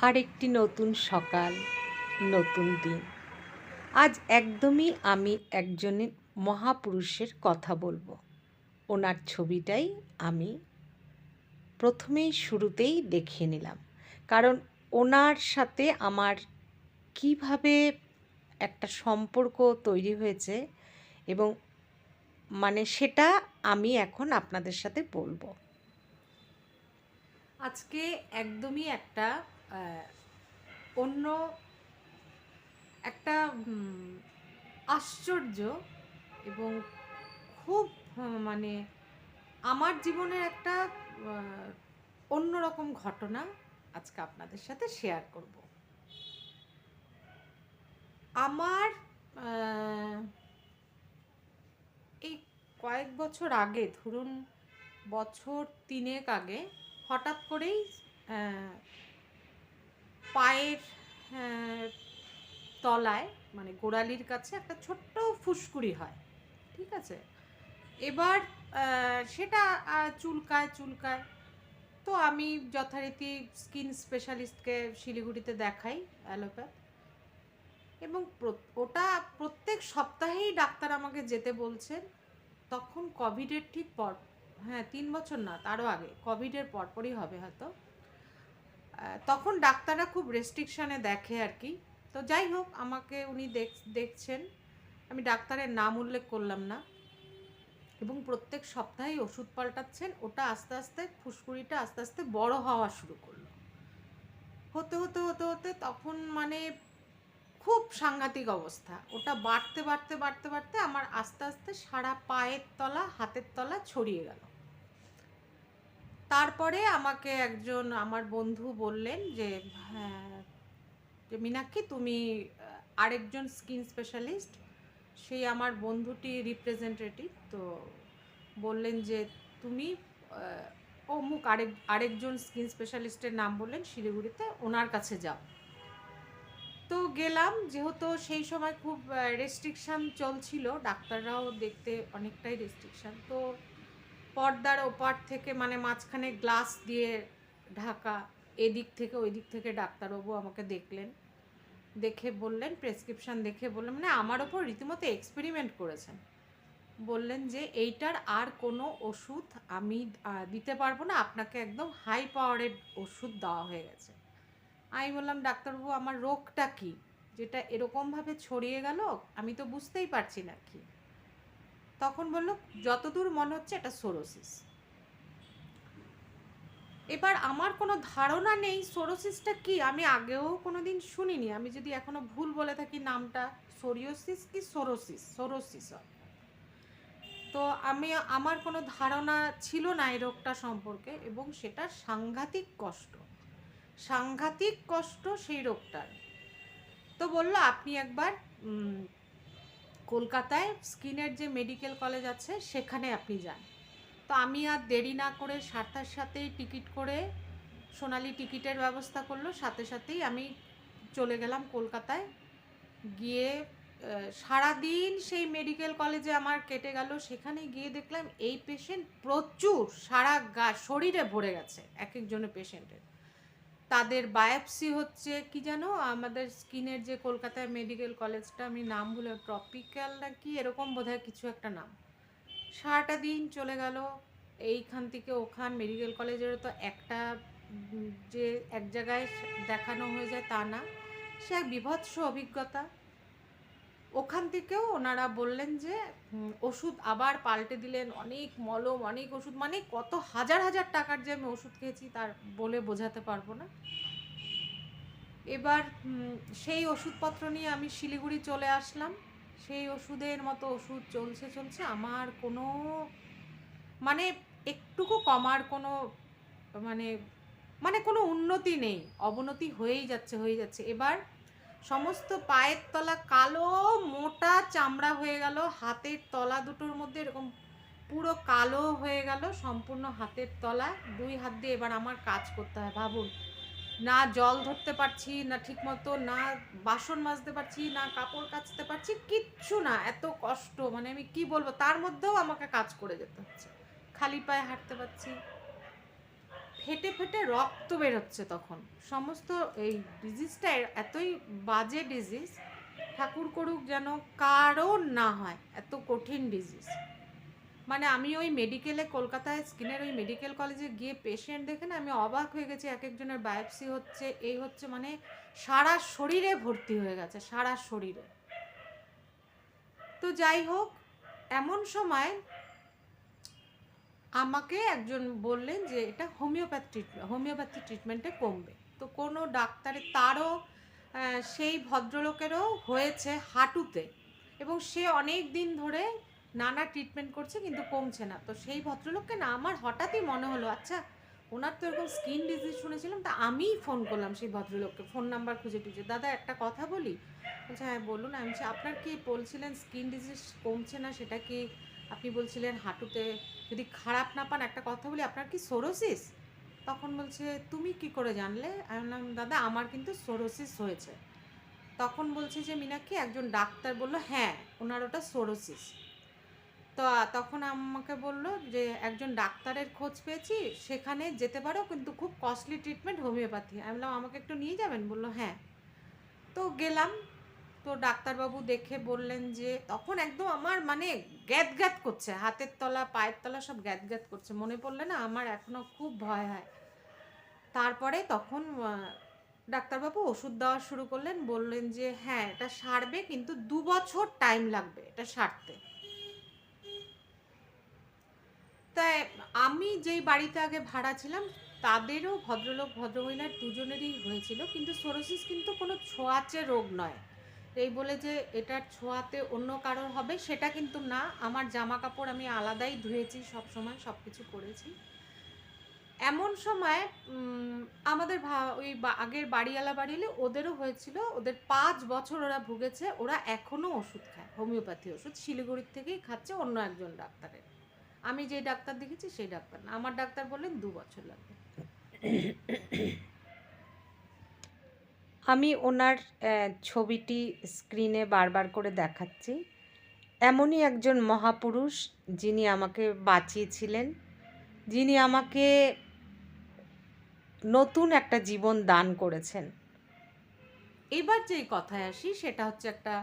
আরেকটি নতুন সকাল, নতুন দিন। আজ একদমই আমি একজনের মহাপুরুষের কথা বলব। ওনার ছবিটাই আমি প্রথমেই শুরুতেই দেখিয়ে নিলাম। কারণ ওনার সাথে আমার কীভাবে একটা সম্পর্ক তৈরি হয়েছে এবং মানে সেটা আমি এখন আপনাদের সাথে বলব। আজকে একদমই একটা অন্য একটা আশ্চর্য এবং খুব মানে আমার জীবনের একটা অন্যরকম ঘটনা আজকে আপনাদের সাথে শেয়ার করব। আমার এই কয়েক বছর আগে, ধরুন বছর তিনেক আগে, হঠাৎ করেই পায়ের তলায় মানে গোড়ালির কাছে একটা ছোট্ট ফুসকুড়ি হয়, ঠিক আছে? এবার সেটা চুলকায় চুলকায়। তো আমি যথারীতি স্কিন স্পেশালিস্টকে শিলিগুড়িতে দেখাই, অ্যালোপ্যাথ। এবং ওটা প্রত্যেক সপ্তাহেই ডাক্তার আমাকে যেতে বলছেন। তখন কোভিডের ঠিক পর হ্যাঁ তিন বছর না, তারও আগে কোভিডের পরপরই হবে হয়তো। তখন ডাক্তাররা খুব রেস্ট্রিকশানে দেখে আর কি। তো যাই হোক, আমাকে উনি দেখ দেখছেন। আমি ডাক্তারের নাম উল্লেখ করলাম না। এবং প্রত্যেক সপ্তাহেই ওষুধ পাল্টাচ্ছেন। ওটা আস্তে আস্তে, ফুসকুড়িটা আস্তে আস্তে বড় হওয়া শুরু করল। হতে হতে হতে হতে তখন মানে খুব সাংঘাতিক অবস্থা। ওটা বাড়তে বাড়তে বাড়তে বাড়তে আমার আস্তে আস্তে সারা পায়ের তলা, হাতের তলা ছড়িয়ে গেল। তারপরে আমাকে একজন আমার বন্ধু বললেন যে হ্যাঁ যে মীনাক্ষী, তুমি আরেকজন স্কিন স্পেশালিস্ট। সেই আমার বন্ধুটি রিপ্রেজেন্টেটিভ। তো বললেন যে, তুমি অমুক আরেক, আরেকজন স্কিন স্পেশালিস্টের নাম বললেন শিলিগুড়িতে, ওনার কাছে যাও। তো গেলাম, যেহেতু সেই সময় খুব রেস্ট্রিকশান চলছিল, ডাক্তাররাও দেখতে অনেকটাই রেস্ট্রিকশান তো পর্দার ওপার থেকে মানে মাঝখানে গ্লাস দিয়ে ঢাকা, এদিক থেকে ওই দিক থেকে ডাক্তারবাবু আমাকে দেখলেন। দেখে বললেন, প্রেসক্রিপশন দেখে বললেন মানে আমার ওপর রীতিমতো এক্সপেরিমেন্ট করেছেন। বললেন যে, এইটার আর কোনো ওষুধ আমি দিতে পারব না, আপনাকে একদম হাই পাওয়ারের ওষুধ দেওয়া হয়ে গেছে। আমি বললাম, ডাক্তারবাবু, আমার রোগটা কি? যেটা এরকমভাবে ছড়িয়ে গেল, আমি তো বুঝতেই পারছি না কি। তখন বলল, যতদূর মনে হচ্ছে এটা সোরোসিস। এবার আমার কোনো ধারণা নেই সোরোসিসটা কি, আমি আগেও কোনো দিন শুনিনি। আমি যদি এখনও ভুল বলে থাকি নামটা, সোরিওসিস কি সোরোসিস? সোরোসিস তো আমি, আমার কোনো ধারণা ছিল না এই রোগটা সম্পর্কে এবং সেটা সাংঘাতিক কষ্ট। সাংঘাতিক কষ্ট সেই রোগটার। তো বলল, আপনি একবার কলকাতায় স্কিনের যে মেডিকেল কলেজ আছে, সেখানে আপনি যান। তো আমি আর দেরি না করে সাথে সাথেই টিকিট করে সোনালি টিকিটের ব্যবস্থা করল, সাথে সাথেই আমি চলে গেলাম কলকাতায়। গিয়ে সারাদিন সেই মেডিকেল কলেজে আমার কেটে গেল, সেখানে গিয়ে দেখলাম এই পেশেন্ট প্রচুর, সারা গা, শরীরে ভরে গেছে এক একজনের পেশেন্টের তাদের বায়োপসি হচ্ছে কি জানো? আমাদের স্কিনের যে কলকাতায় মেডিকেল কলেজটা, আমি নাম ভুলে, ট্রপিক্যাল না কি? এরকম বোধহয় কিছু একটা নাম। সারাটা দিন চলে গেল, এইখান থেকে ওখান, মেডিকেল কলেজেরও তো একটা যে এক জায়গায় দেখানো হয়ে যায় তা না। সে এক বিভৎস অভিজ্ঞতা। ওখান থেকেও ওনারা বললেন যে ওষুধ আবার পাল্টে দিলেন, অনেক মলম, অনেক ওষুধ মানে কত হাজার হাজার টাকার যে আমি ওষুধ খেয়েছি তার বলে বোঝাতে পারব না। এবার সেই ওষুধপত্র নিয়ে আমি শিলিগুড়ি চলে আসলাম। সেই ওষুধের মতো ওষুধ চলছে চলছে। আমার কোনো মানে একটুকু কমার কোনো মানে মানে কোনো উন্নতি নেই। অবনতি হয়েই যাচ্ছে হয়ে যাচ্ছে। এবার সমস্ত পায়ের তলা কালো, মোটা চামড়া হয়ে গেল। হাতের তলা দুটোর মধ্যে এরকম পুরো কালো হয়ে গেল সম্পূর্ণ হাতের তলা। দুই হাত দিয়ে এবার আমার কাজ করতে হয়। ভাবুন, না জল ধরতে পারছি, না ঠিকমতো, না বাসন মাজতে পারছি, না কাপড় কাচতে পারছি, কিচ্ছু না। এত কষ্ট মানে আমি কি বলব? তার মধ্যেও আমাকে কাজ করে যেতে হচ্ছে। খালি পায়ে হাঁটতে পারছি। ফেটে ফেটে রক্ত বেরোচ্ছে তখন। সমস্ত এই ডিজিজটা এতই বাজে ডিজিজ ঠাকুর করুক যেন কারও না হয়, এত কঠিন ডিজিজ মানে আমি ওই মেডিকেলে কলকাতায় স্কিনের ওই মেডিকেল কলেজে গিয়ে পেশেন্ট দেখে না আমি অবাক হয়ে গেছি, এক একজনের বায়োপসি হচ্ছে, এই হচ্ছে মানে সারা শরীরে ভর্তি হয়ে গেছে, সারা শরীরে। তো যাই হোক, এমন সময় আমাকে একজন বললেন যে এটা হোমিওপ্যাথি ট্রিটমেন্ট হোমিওপ্যাথি ট্রিটমেন্টে কমবে। তো কোনো ডাক্তারের তারও সেই ভদ্রলোকেরও হয়েছে হাঁটুতে এবং সে অনেক দিন ধরে নানা ট্রিটমেন্ট করছে কিন্তু কমছে না। তো সেই ভদ্রলোককে না আমার হঠাৎই মনে হলো আচ্ছা ওনার তো এরকম স্কিন ডিজিজ শুনেছিলাম, তা আমিই ফোন করলাম সেই ভদ্রলোককে ফোন নাম্বার খুঁজে টুজে। দাদা, একটা কথা বলি? বলছে হ্যাঁ বলুন। আমি আপনার কি বলছিলেন স্কিন ডিজিজ কমছে না, সেটা কি আপনি বলছিলেন হাঁটুতে যদি খারাপ না পান, একটা কথা বলি, আপনার কি সোরোসিস তখন বলছে, তুমি কি করে জানলে? আমি বললাম, দাদা, আমার কিন্তু সোরোসিস হয়েছে। তখন বলছে যে, মিনাক্ষী, একজন ডাক্তার বলল হ্যাঁ ওনার ওটা সোরোসিস তো তখন আমাকে বলল যে, একজন ডাক্তারের খোঁজ পেয়েছি, সেখানে যেতে পারো, কিন্তু খুব কস্টলি ট্রিটমেন্ট হোমিওপ্যাথি আমি বললাম, আমাকে একটু নিয়ে যাবেন? বলল হ্যাঁ। তো গেলাম তো ডাক্তারবাবু দেখে বললেন যে, তখন একদম আমার মানে গ্যাত গ্যাত করছে, হাতের তলা, পায়ের তলা সব গ্যাত গ্যাত করছে, মনে পড়লে না আমার এখনও খুব ভয় হয়। তারপরে তখন ডাক্তারবাবু ওষুধ দেওয়া শুরু করলেন, বললেন যে হ্যাঁ এটা সারবে কিন্তু দু বছর টাইম লাগবে এটা সারতে। তাই আমি যেই বাড়িতে আগে ভাড়া ছিলাম, তাদেরও ভদ্রলোক, ভদ্রমহিলার দুজনেরই হয়েছিল, কিন্তু সোরোসিস কিন্তু কোনো ছোঁয়াচে রোগ নয়। এই বলে যে এটার ছোঁয়াতে অন্য কারোর হবে, সেটা কিন্তু না। আমার জামা কাপড় আমি আলাদাই ধুয়েছি সব সময় সব কিছু করেছি। এমন সময় আমাদের ভা- ওই আগের বাড়িওয়ালা বাড়িলে ওদেরও হয়েছিল, ওদের পাঁচ বছর ওরা ভুগেছে, ওরা এখনও ওষুধ খায়, হোমিওপ্যাথি ওষুধ। শিলিগুড়ির থেকেই খাচ্ছে অন্য একজন ডাক্তারের। আমি যে ডাক্তার দেখেছি, সেই ডাক্তার না। আমার ডাক্তার বললেন, দু বছর লাগবে। আমি ওনার ছবিটি স্ক্রিনে বারবার করে দেখাচ্ছি। এমনই একজন মহাপুরুষ যিনি আমাকে বাঁচিয়েছিলেন, যিনি আমাকে নতুন একটা জীবন দান করেছেন। এবার যেই কথায় আসি, সেটা হচ্ছে একটা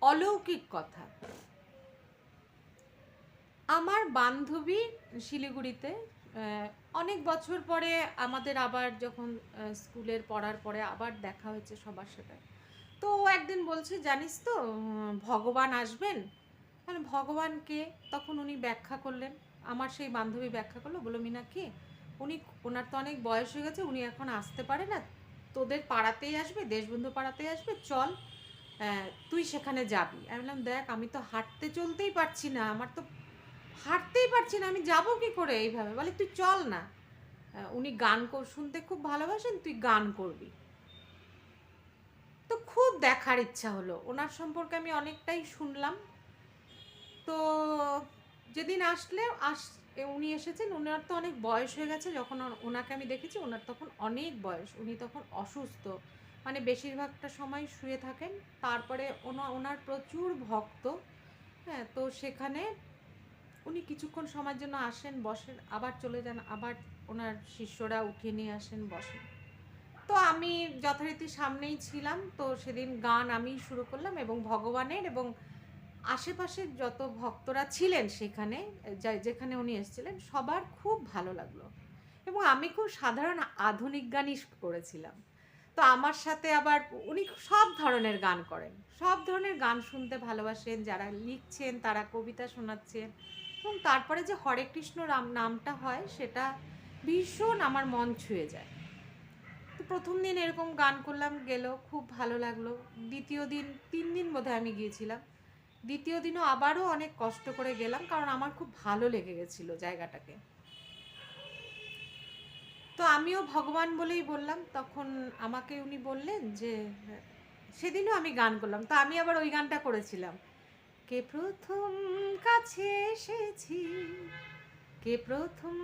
অলৌকিক কথা। আমার বান্ধবী শিলিগুড়িতে অনেক বছর পরে আমাদের আবার যখন স্কুলের পড়ার পরে আবার দেখা হয়েছে সবার সাথে। তো ও একদিন বলছে, জানিস তো ভগবান আসবেন? মানে ভগবানকে তখন উনি ব্যাখ্যা করলেন। আমার সেই বান্ধবী ব্যাখ্যা করল বলো মিনাক্ষী উনি, ওনার তো অনেক বয়স হয়ে গেছে, উনি এখন আসতে পারে না। তোদের পাড়াতেই আসবে, দেশবন্ধু পাড়াতেই আসবে, চল তুই সেখানে যাবি। আমি বললাম, দেখ, আমি তো হাঁটতে চলতেই পারছি না, আমার তো হাঁটতেই পারছি না, আমি যাব কি করে এইভাবে? বলে, তুই চল না। উনি গান শুনতে খুব ভালোবাসেন, তুই গান করবি। তো খুব দেখার ইচ্ছা হলো। ওনার সম্পর্কে আমি অনেকটাই শুনলাম। তো যেদিন আসলে, আস উনি এসেছেন, ওনার তো অনেক বয়স হয়ে গেছে, যখন ওনাকে আমি দেখেছি, ওনার তখন অনেক বয়স। উনি তখন অসুস্থ। মানে বেশিরভাগটা সময় শুয়ে থাকেন। তারপরে ওনা, ওনার প্রচুর ভক্ত। হ্যাঁ তো সেখানে উনি কিছুক্ষণ সময়ের জন্য আসেন, বসেন, আবার চলে যান, আবার ওনার শিষ্যরা উঠিয়ে নিয়ে আসেন, বসেন। তো আমি যথারীতি সামনেই ছিলাম। তো সেদিন গান আমি শুরু করলাম এবং ভগবানের এবং আশেপাশের যত ভক্তরা ছিলেন সেখানে যেখানে উনি এসেছিলেন, সবার খুব ভালো লাগল। এবং আমি খুব সাধারণ আধুনিক গানই করেছিলাম। তো আমার সাথে আবার উনি সব ধরনের গান করেন। সব ধরনের গান শুনতে ভালোবাসেন, যারা লিখছেন, তারা কবিতা শোনাচ্ছেন। এবং তারপরে যে হরে কৃষ্ণ রাম নামটা হয়, সেটা ভীষণ আমার মন ছুঁয়ে যায়। তো প্রথম দিন এরকম গান করলাম, গেল, খুব ভালো লাগল। দ্বিতীয় দিন, তিন দিন বোধহয় আমি গিয়েছিলাম। দ্বিতীয় দিনও আবারও অনেক কষ্ট করে গেলাম, কারণ আমার খুব ভালো লেগে গেছিল জায়গাটাকে। তো আমিও ভগবান বলেই বললাম, তখন আমাকে উনি বললেন যে, সেদিনও আমি গান করলাম, তো আমি আবার ওই গানটা করেছিলাম। কে প্রথম কাছে এসেছি কে প্রথম।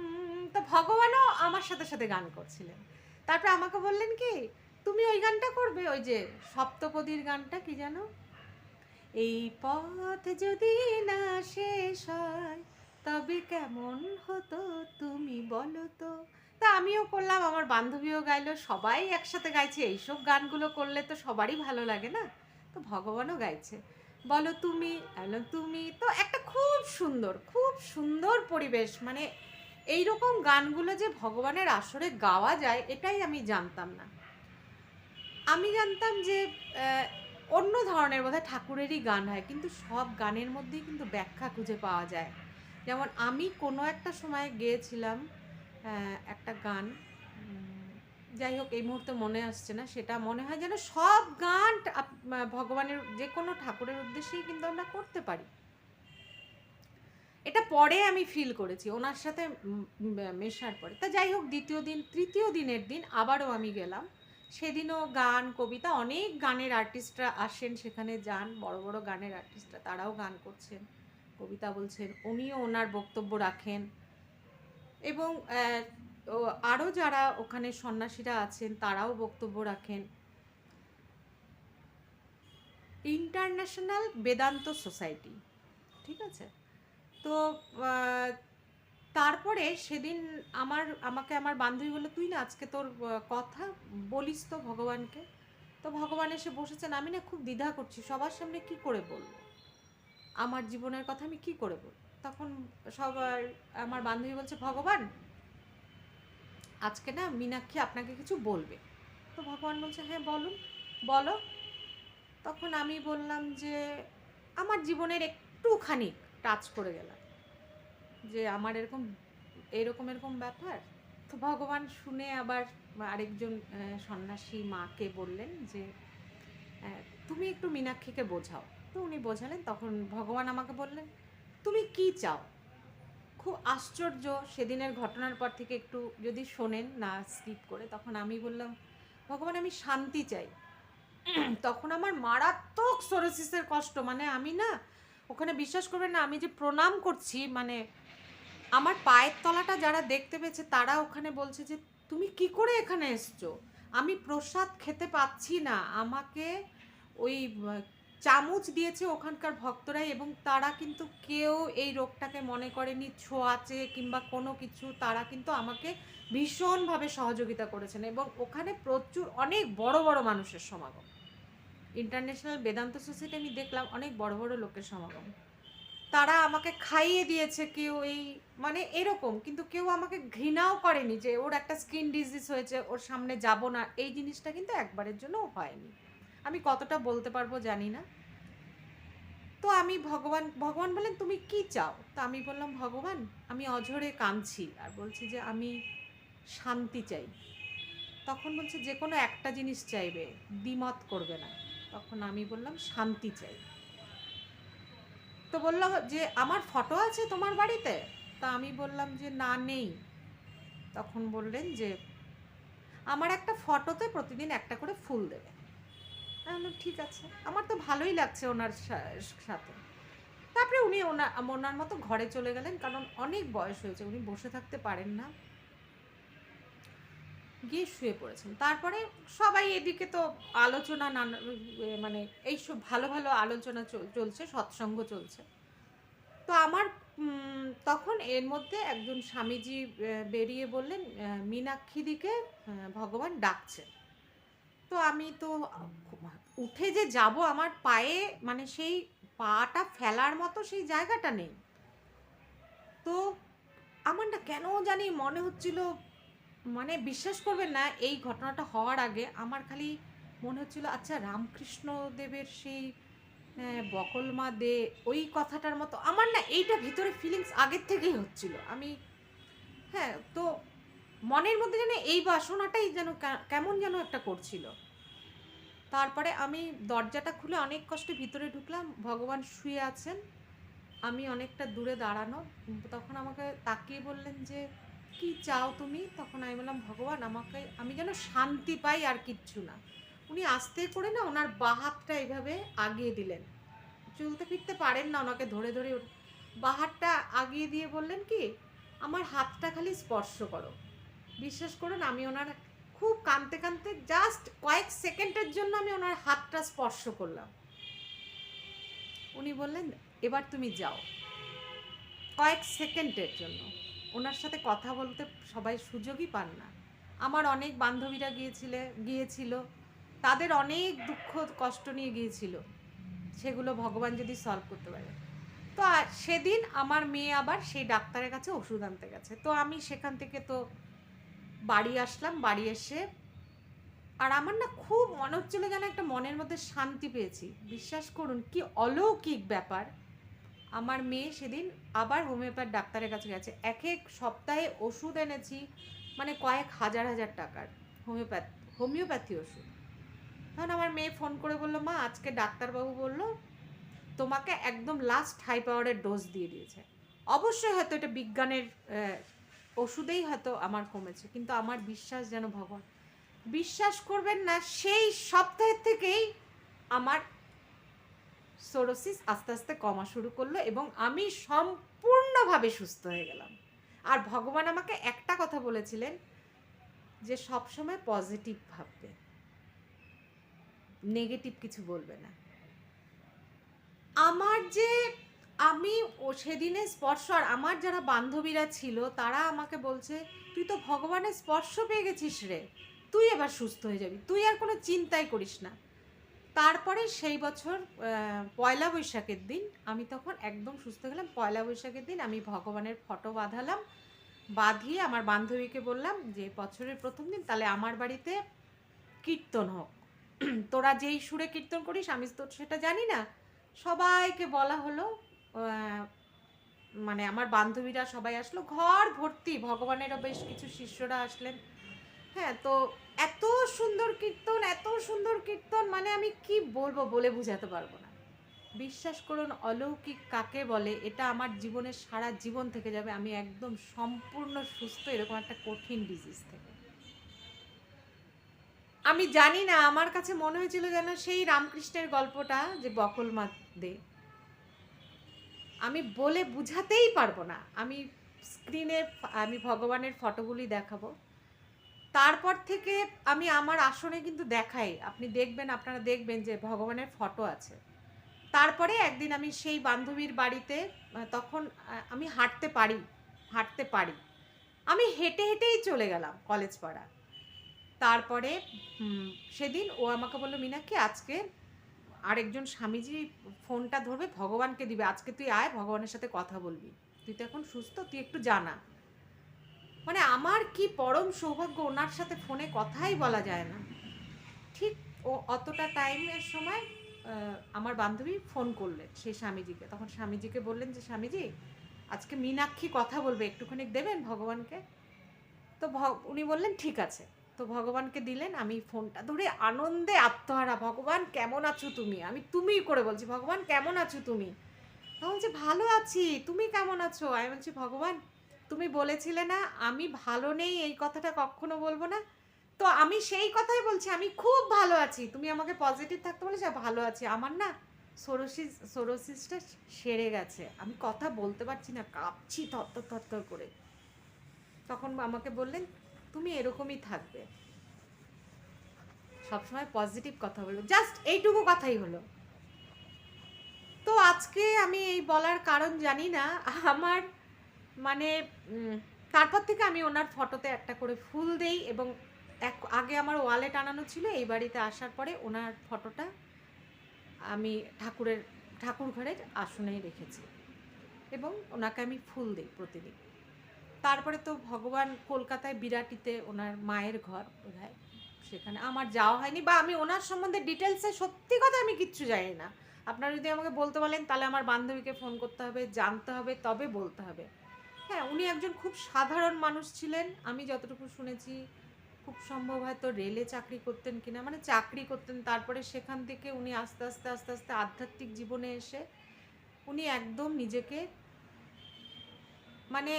তো ভগবানও আমার সাথে সাথে গান করছিলেন। তারপর আমাকে বললেন কি, তুমি ওই গানটা করবে, ওই যে সপ্তপদীর গানটা কি জানো এই পথ যদি না শেষ হয়, তবে কেমন হতো তুমি বলো তো? তো আমিও করলাম, আমার বান্ধবীও গাইলো, সবাই একসাথে গাইছে। এইসব গানগুলো করলে তো সবারই ভালো লাগে না? তো ভগবানও গাইছে। বলো তুমি বলো তুমি। তো একটা খুব সুন্দর খুব সুন্দর পরিবেশ মানে এই রকম গানগুলো যে ভগবানের আসরে গাওয়া যায়, এটাই আমি জানতাম না। আমি জানতাম যে অন্য ধরনের বোধহয় ঠাকুরেরই গান হয়, কিন্তু সব গানের মধ্যেই কিন্তু ব্যাখ্যা খুঁজে পাওয়া যায়। যেমন আমি কোনো একটা সময় গেয়েছিলাম একটা গান যাই হোক এই মুহূর্তে মনে আসছে না, সেটা মনে হয় যেন সব গান ভগবানের যে কোনো ঠাকুরের উদ্দেশ্যেই কিন্তু আমরা করতে পারি। এটা পরে আমি ফিল করেছি, ওনার সাথে মেশার পরে। তা যাই হোক দ্বিতীয় দিন, তৃতীয় দিনের দিন আবারও আমি গেলাম। সেদিনও গান, কবিতা অনেক গানের আর্টিস্টরা আসেন সেখানে যান, বড় বড় গানের আর্টিস্টরা তারাও গান করছেন, কবিতা বলছেন, উনিও ওনার বক্তব্য রাখেন। এবং আরও যারা ওখানে সন্ন্যাসীরা আছেন, তারাও বক্তব্য রাখেন। ইন্টারন্যাশনাল বেদান্ত সোসাইটি, ঠিক আছে? তো তারপরে সেদিন আমার, আমাকে আমার বান্ধবী বলল, তুই না আজকে তোর কথা বলিস তো ভগবানকে। তো ভগবান এসে বসেছেন, আমি না খুব দ্বিধা করছি, সবার সামনে কি করে বলব? আমার জীবনের কথা আমি কি করে বলব? তখন সবার, আমার বান্ধবী বলছে, ভগবান আজকে না মীনাক্ষী আপনাকে কিছু বলবে। তো ভগবান বলছে হ্যাঁ বলুন। বলো। তখন আমি বললাম যে, আমার জীবনের একটুখানি টাচ করে গেলাম। যে আমার এরকম এরকম এরকম ব্যাপার। তো ভগবান শুনে আবার আরেকজন সন্ন্যাসী মাকে বললেন যে তুমি একটু মীনাক্ষীকে বোঝাও। তো উনি বোঝালেন। তখন ভগবান আমাকে বললেন, তুমি কি চাও? খুব আশ্চর্য সেদিনের ঘটনার পর থেকে একটু যদি শোনেন না স্কিপ করে, তখন আমি বললাম, ভগবান, আমি শান্তি চাই। তখন আমার মারাত্মক সোরোসিসের কষ্ট মানে আমি না ওখানে বিশ্বাস করবেন না, আমি যে প্রণাম করছি মানে আমার পায়ের তলাটা যারা দেখতে পেয়েছে, তারা ওখানে বলছে যে, তুমি কি করে এখানে এসছো? আমি প্রসাদ খেতে পাচ্ছি না। আমাকে ওই চামচ দিয়েছে ওখানকার ভক্তরাই এবং তারা কিন্তু কেউ এই রোগটাকে মনে করেনি, ছোঁয়াচে কিংবা কোনো কিছু, তারা কিন্তু আমাকে ভীষণভাবে সহযোগিতা করেছেন এবং ওখানে প্রচুর অনেক বড় বড় মানুষের সমাগম। ইন্টারন্যাশনাল বেদান্ত সোসাইটি আমি দেখলাম অনেক বড় বড় লোকের সমাগম। তারা আমাকে খাইয়ে দিয়েছে কেউ এই মানে এরকম, কিন্তু কেউ আমাকে ঘৃণাও করেনি যে ওর একটা স্কিন ডিজিজ হয়েছে, ওর সামনে যাব না, এই জিনিসটা কিন্তু একবারের জন্য হয়নি। আমি কতটা বলতে পারব জানি না। তো আমি ভগবান ভগবান বলেন তুমি কি চাও? তো আমি বললাম, ভগবান, আমি অঝরে কাঁদছি আর বলছি যে আমি শান্তি চাই। তখন বলছে, যে কোনো একটা জিনিস চাইবে, দ্বিমত করবে না। তখন আমি বললাম, শান্তি চাই। তো বলল যে, আমার ফটো আছে তোমার বাড়িতে? তা আমি বললাম যে, না, নেই। তখন বললেন যে, আমার একটা ফটোতে প্রতিদিন একটা করে ফুল দেবে। আমি বললাম, ঠিক আছে। আমার তো ভালোই লাগছে ওনার সাথে। তারপরে উনি ওনার ওনার মতো ঘরে চলে গেলেন কারণ অনেক বয়স হয়েছে, উনি বসে থাকতে পারেন না। গিয়ে শুয়ে পড়েছেন। তারপরে সবাই এদিকে তো আলোচনা নানা মানে এইসব ভালো ভালো আলোচনা চল- চলছে, সৎসঙ্গ চলছে। তো আমার তখন এর মধ্যে একজন স্বামীজি বেরিয়ে বললেন মীনাক্ষীদিকে ভগবান ডাকছে তো আমি তো উঠে যে যাব আমার পায়ে মানে সেই পাটা ফেলার মতো সেই জায়গাটা নেই। তো আমার না কেন জানি মনে হচ্ছিল মানে বিশ্বাস করবেন না এই ঘটনাটা হওয়ার আগে আমার খালি মনে হচ্ছিল আচ্ছা রামকৃষ্ণ দেবের সেই আহ, বকলমা দে ওই কথাটার মতো। আমার না এইটা ভিতরে ফিলিংস আগের থেকেই হচ্ছিল। আমি হ্যাঁ তো মনের মধ্যে যেন এই বাসনাটাই যেন কেমন যেন একটা করছিল। তারপরে আমি দরজাটা খুলে অনেক কষ্টে ভিতরে ঢুকলাম, ভগবান শুয়ে আছেন, আমি অনেকটা দূরে দাঁড়ানো তখন আমাকে তাকিয়ে বললেন যে, কি চাও তুমি? তখন আমি বললাম, ভগবান, আমাকে, আমি যেন শান্তি পাই আর কিচ্ছু না। উনি আস্তে করে না ওনার বাঁ হাতটা এইভাবে আগিয়ে দিলেন। চলতে ফিরতে পারেন না ওনাকে ধরে ধরে ওর- বাঁ হাতটা আগিয়ে দিয়ে বললেন কি, আমার হাতটা খালি স্পর্শ করো। বিশ্বাস করুন, আমি ওনার খুব কাঁদতে কাঁদতে জাস্ট কয়েক সেকেন্ডের জন্য আমি ওনার হাতটা স্পর্শ করলাম। উনি বললেন, এবার তুমি যাও। কয়েক সেকেন্ডের জন্য। ওনার সাথে কথা বলতে সবাই সুযোগই পান না। আমার অনেক বান্ধবীরা গিয়েছিলে, গিয়েছিল। তাদের অনেক দুঃখ, কষ্ট নিয়ে গিয়েছিল। সেগুলো ভগবান যদি সলভ করতে পারে। তো সেদিন আমার মেয়ে আবার সেই ডাক্তারের কাছে ওষুধ আনতে গেছে। তো আমি সেখান থেকে তো বাড়ি আসলাম, বাড়ি এসে আর আমার না খুব মনে হচ্ছিল যেন একটা মনের মধ্যে শান্তি পেয়েছি। বিশ্বাস করুন, কি অলৌকিক ব্যাপার। আমার মেয়ে সেদিন আবার হোমিওপ্যাথ ডাক্তারের কাছে গেছে। এক এক সপ্তাহে ওষুধ এনেছি মানে কয়েক হাজার হাজার টাকার হোমিওপ্যাথ, হোমিওপ্যাথি ওষুধ। তখন আমার মেয়ে ফোন করে বলল, মা, আজকে ডাক্তারবাবু বলল, তোমাকে একদম লাস্ট হাই পাওয়ারের ডোজ দিয়ে দিয়েছে। অবশ্যই হয়তো এটা বিজ্ঞানের ওষুধেই হয়তো আমার কমেছে, কিন্তু আমার বিশ্বাস যেন ভগবান। বিশ্বাস করবেন না, সেই সপ্তাহের থেকেই আমার সোরোসিস আস্তে আস্তে কমা শুরু করল এবং আমি সম্পূর্ণভাবে সুস্থ হয়ে গেলাম। আর ভগবান আমাকে একটা কথা বলেছিলেন যে সবসময় পজিটিভ ভাববে, নেগেটিভ কিছু বলবে না। আমার যে সেদিনে স্পর্শ, আর আমার যারা বান্ধবীরা ছিল, তারা আমাকে বলছে, তুই তো ভগবানের স্পর্শ পেয়ে গেছিস রে। তুই এবার সুস্থ হয়ে যাবি। তুই আর কোনো চিন্তাই করিস না। তারপরে সেই বছর পয়লা বৈশাখের দিন আমি তখন একদম সুস্থ গেলাম। পয়লা বৈশাখের দিন আমি ভগবানের ফটো বাঁধালাম, বাঁধিয়ে আমার বান্ধবীকে বললাম যে, বছরের প্রথম দিন তাহলে আমার বাড়িতে কীর্তন হোক। তোরা যেই সুরে কীর্তন করিস, আমি তো সেটা জানি না। সবাইকে বলা হলো মানে আমার বান্ধবীরা সবাই আসলো, ঘর ভর্তি, ভগবানেরও বেশ কিছু শিষ্যরা আসলেন। হ্যাঁ তো এত সুন্দর কীর্তন, এত সুন্দর কীর্তন মানে আমি কি বলব বলে বোঝাতে পারব না। বিশ্বাস করুন, অলৌকিক কাকে বলে, এটা আমার জীবনের সারা জীবন থেকে যাবে। আমি একদম সম্পূর্ণ সুস্থ, এরকম একটা কঠিন ডিজিজ থেকে। আমি জানি না, আমার কাছে মনে হয়েছিল যেন সেই রামকৃষ্ণের গল্পটা যে বকল দে আমি বলে বুঝাতেই পারব না। আমি স্ক্রিনে আমি ভগবানের ফটোগুলি দেখাবো। তারপর থেকে আমি আমার আসনে কিন্তু দেখাই। আপনি দেখবেন, আপনারা দেখবেন যে ভগবানের ফটো আছে। তারপরে একদিন আমি সেই বান্ধবীর বাড়িতে তখন আমি হাঁটতে পারি হাঁটতে পারি। আমি হেঁটে হেঁটেই চলে গেলাম কলেজ পাড়া। তারপরে সেদিন ও আমাকে বলল, মিনাক্ষী, আজকে আরেকজন স্বামীজি ফোনটা ধরবে, ভগবানকে দিবে। আজকে তুই আয়, ভগবানের সাথে কথা বলবি। তুই তো এখন সুস্থ, তুই একটু জানা। মানে আমার কি পরম সৌভাগ্য ওনার সাথে ফোনে কথাই বলা যায় না। ঠিক ও অতটা টাইমের সময় আমার বান্ধবী ফোন করলেন সেই স্বামীজিকে। তখন স্বামীজিকে বললেন যে, স্বামীজি, আজকে মীনাক্ষী কথা বলবে, একটুখানি দেবেন ভগবানকে? তো উনি বললেন, ঠিক আছে। তো ভগবানকে দিলেন, আমি ফোনটা ধরে আনন্দে আত্মহারা, ভগবান কেমন আছো তুমি? আমি তুমিই করে বলছি, ভগবান কেমন আছো তুমি? বলছি, ভালো আছি, তুমি কেমন আছো? আমি বলছি, ভগবান, তুমি বলেছিলে না, আমি ভালো নেই, এই কথাটা কখনো বলব না। তো আমি সেই কথাই বলছি, আমি খুব ভালো আছি, তুমি আমাকে পজিটিভ থাকতে বলেছ ভালো আছি, আমার না সোরোসিস, সোরোসিসটা সেরে গেছে, আমি কথা বলতে পারছি না, কাঁপছি থরথর থরথর করে। তখন আমাকে বললেন তুমি এরকমই থাকবে। সবসময় পজিটিভ কথা বলবে। জাস্ট এইটুকু কথাই হলো। তো আজকে আমি এই বলার কারণ জানি না। আমার মানে তারপর থেকে আমি ওনার ফটোতে একটা করে ফুল দেই এবং এক, আগে আমার ওয়ালে টানানো ছিল, এই বাড়িতে আসার পরে ওনার ফটোটা আমি ঠাকুরের ঠাকুর ঘরের আসনেই রেখেছি। এবং ওনাকে আমি ফুল দিই প্রতিদিন। তারপরে তো ভগবান কলকাতায় বিরাটিতে ওনার মায়ের ঘর বোধহয়। সেখানে আমার যাওয়া হয়নি বা আমি ওনার সম্বন্ধে ডিটেলসে সত্যি কথা আমি কিচ্ছু জানি না। আপনারা যদি আমাকে বলতে বলেন, তাহলে আমার বান্ধবীকে ফোন করতে হবে, জানতে হবে, তবে বলতে হবে। হ্যাঁ উনি একজন খুব সাধারণ মানুষ ছিলেন। আমি যতটুকু শুনেছি, খুব সম্ভব হয়তো রেলে চাকরি করতেন কিনা মানে চাকরি করতেন, তারপরে সেখান থেকে উনি আস্তে আস্তে আস্তে আস্তে আধ্যাত্মিক জীবনে এসে উনি একদম নিজেকে মানে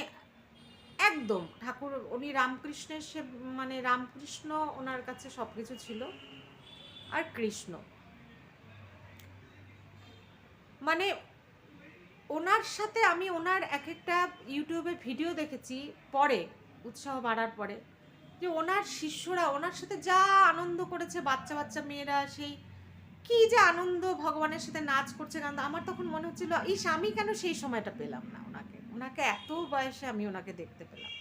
একদম, ঠাকুর, উনি রামকৃষ্ণের সে মানে রামকৃষ্ণ ওনার কাছে সব কিছু ছিল আর কৃষ্ণ। মানে ওনার সাথে আমি ওনার এক একটা ইউটিউবে ভিডিও দেখেছি পরে, উৎসাহ বাড়ার পরে, যে ওনার শিষ্যরা, ওনার সাথে যা আনন্দ করেছে, বাচ্চা বাচ্চা মেয়েরা সেই, কি যে আনন্দ ভগবানের সাথে নাচ করছে, গান, আমার তখন মনে হচ্ছিল, ইস, আমি কেন সেই সময়টা পেলাম না ওনাকে? ওনাকে এত বয়সে আমি ওনাকে দেখতে পেলাম।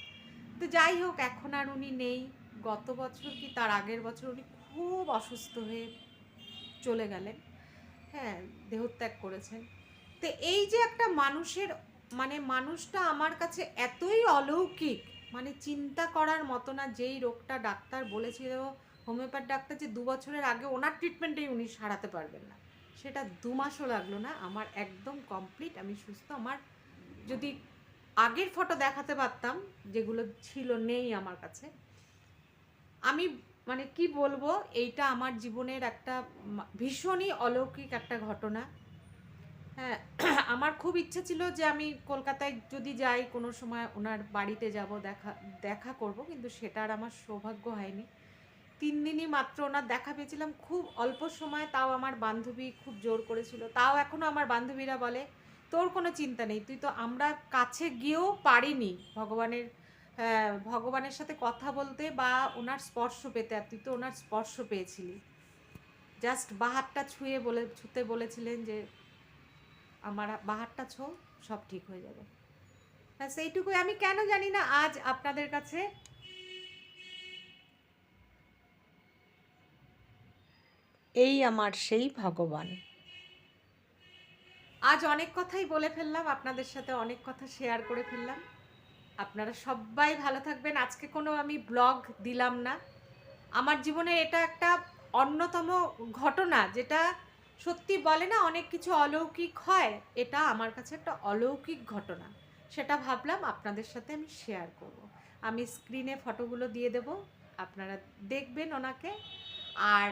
তো যাই হোক, এখন আর উনি নেই। গত বছর কি তার আগের বছর উনি খুব অসুস্থ হয়ে চলে গেলেন। হ্যাঁ দেহত্যাগ করেছেন। তো এই যে একটা মানুষের মানে মানুষটা আমার কাছে এতই অলৌকিক মানে চিন্তা করার মতো না যেই রোগটা ডাক্তার বলেছিল, হোমিওপ্যাথ ডাক্তার যে দু বছরের আগে ওনার ট্রিটমেন্টেই উনি সারাতে পারবেন না। সেটা দু মাসও লাগল না। আমার একদম কমপ্লিট। আমি সুস্থ। আমার যদি আগের ফটো দেখাতে পারতাম, যেগুলো ছিল নেই আমার কাছে, আমি মানে কি বলব, এইটা আমার জীবনের একটা ভীষণই অলৌকিক একটা ঘটনা। হ্যাঁ আমার খুব ইচ্ছা ছিল যে আমি কলকাতায় যদি যাই, কোনো সময় ওনার বাড়িতে যাব, দেখা দেখা করব, কিন্তু সেটা আর আমার সৌভাগ্য হয়নি। তিন দিনই মাত্র ওনার দেখা পেয়েছিলাম, খুব অল্প সময়, তাও আমার বান্ধবী খুব জোর করেছিল, তাও এখনও আমার বান্ধবীরা বলে তোর কোনো চিন্তা নেই। তুই তো আমরা কাছে গিয়েও পারিনি ভগবানের হ্যাঁ, ভগবানের সাথে কথা বলতে বা ওনার স্পর্শ পেতে। আর তুই তো ওনার স্পর্শ পেয়েছিলি। জাস্ট বাহারটা ছুঁয়ে বলে ছুঁতে বলেছিলেন যে আমার বাহারটা ছো সব ঠিক হয়ে যাবে। হ্যাঁ সেইটুকুই। আমি কেন জানি না আজ আপনাদের কাছে এই আমার সেই ভগবান। আজ অনেক কথাই বলে ফেললাম, আপনাদের সাথে অনেক কথা শেয়ার করে ফেললাম। আপনারা সবাই ভালো থাকবেন। আজকে কোনো আমি ব্লগ দিলাম না। আমার জীবনে এটা একটা অন্যতম ঘটনা, যেটা সত্যি বলে না, অনেক কিছু অলৌকিক হয়। এটা আমার কাছে একটা অলৌকিক ঘটনা। সেটা ভাবলাম আপনাদের সাথে আমি শেয়ার করব। আমি স্ক্রিনে ফটোগুলো দিয়ে দেব। আপনারা দেখবেন ওনাকে। আর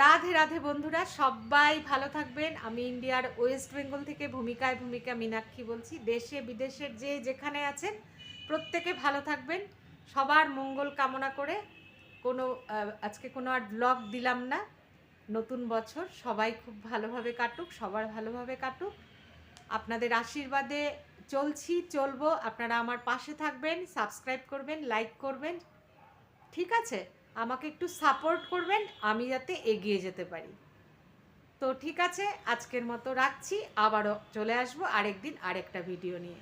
রাধে রাধে বন্ধুরা, সবাই ভালো থাকবেন। আমি ইন্ডিয়ার ওয়েস্ট বেঙ্গল থেকে ভূমিকায় ভূমিকা মীনাক্ষী বলছি। দেশে, বিদেশের যে যেখানে আছেন, প্রত্যেকে ভালো থাকবেন। সবার মঙ্গল কামনা করে কোনো আজকে কোনো আর ব্লগ দিলাম না। নতুন বছর, সবাই খুব ভালোভাবে কাটুক, সবার ভালোভাবে কাটুক। আপনাদের আশীর্বাদে চলছি, চলবো। আপনারা আমার পাশে থাকবেন, সাবস্ক্রাইব করবেন, লাইক করবেন। ঠিক আছে? আমাকে একটু সাপোর্ট করবেন, আমি যাতে এগিয়ে যেতে পারি। তো ঠিক আছে, আজকের মতো রাখছি, আবারও চলে আসব আরেকদিন আরেকটা ভিডিও নিয়ে।